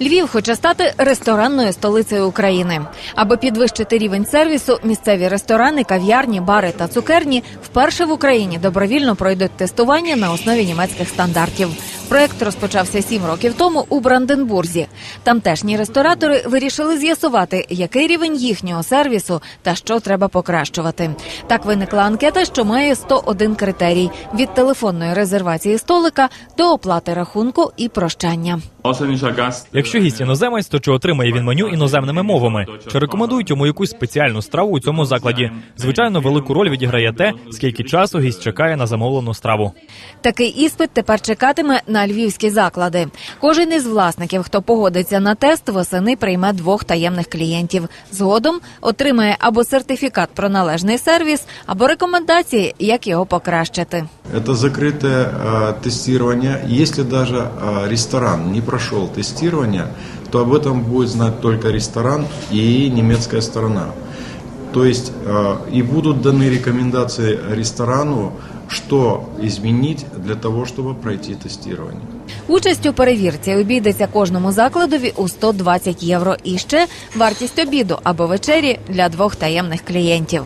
Львів хоче стати ресторанною столицею України. Аби підвищити рівень сервісу, місцеві ресторани, кав'ярні, бари та цукерні вперше в Україні добровільно пройдуть тестування на основі німецьких стандартів. Проект розпочався сім років тому у Бранденбурзі. Тамтешні ресторатори вирішили з'ясувати, який рівень їхнього сервісу та що треба покращувати. Так виникла анкета, що має 101 критерій: від телефонної резервації столика до оплати рахунку і прощання. Якщо гість іноземець, то чи отримає він меню іноземними мовами? Чи рекомендують йому якусь спеціальну страву у цьому закладі? Звичайно, велику роль відіграє те, скільки часу гість чекає на замовлену страву. Такий іспит тепер чекатиме на львівські заклади. Кожен із власників, хто погодиться на тест, восени прийме двох таємних клієнтів. Згодом отримає або сертифікат про належний сервіс, або рекомендації, як його покращити. Это закрытое э, тестирование. Если даже э, ресторан не прошел тестирование, то об этом будет знать только ресторан и немецкая сторона. То есть э, и будут даны рекомендации ресторану, что изменить для того, чтобы пройти тестирование. Участь у перевірці обійдеться кожному закладові у 120 євро. І ще вартість обіду або вечері для двох таємних клієнтів.